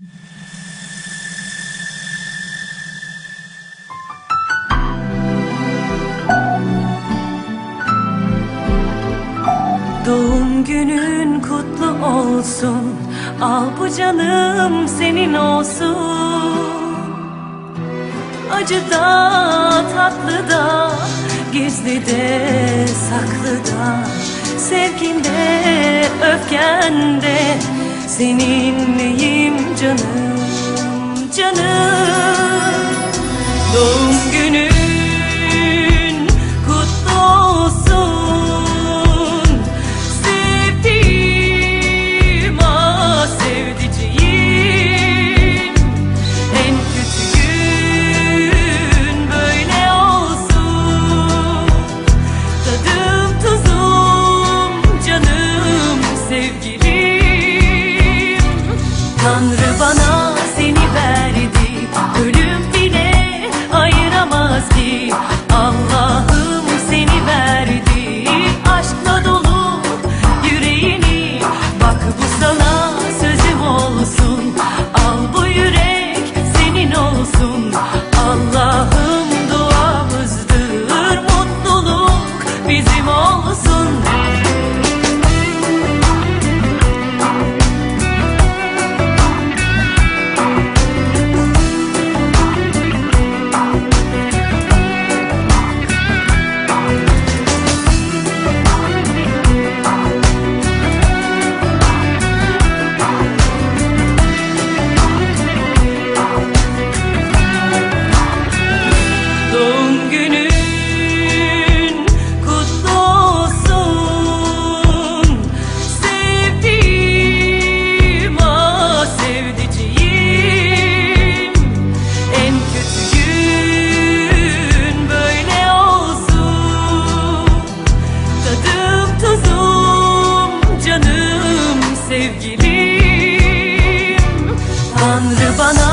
Doğum günün kutlu olsun. Al bu canım senin olsun. Acı da tatlı da Gizli de saklı da. Sevginde öfkende Seninleyim canım canım. Doğum günün Tanrı bana sevgilim. Tanrı bana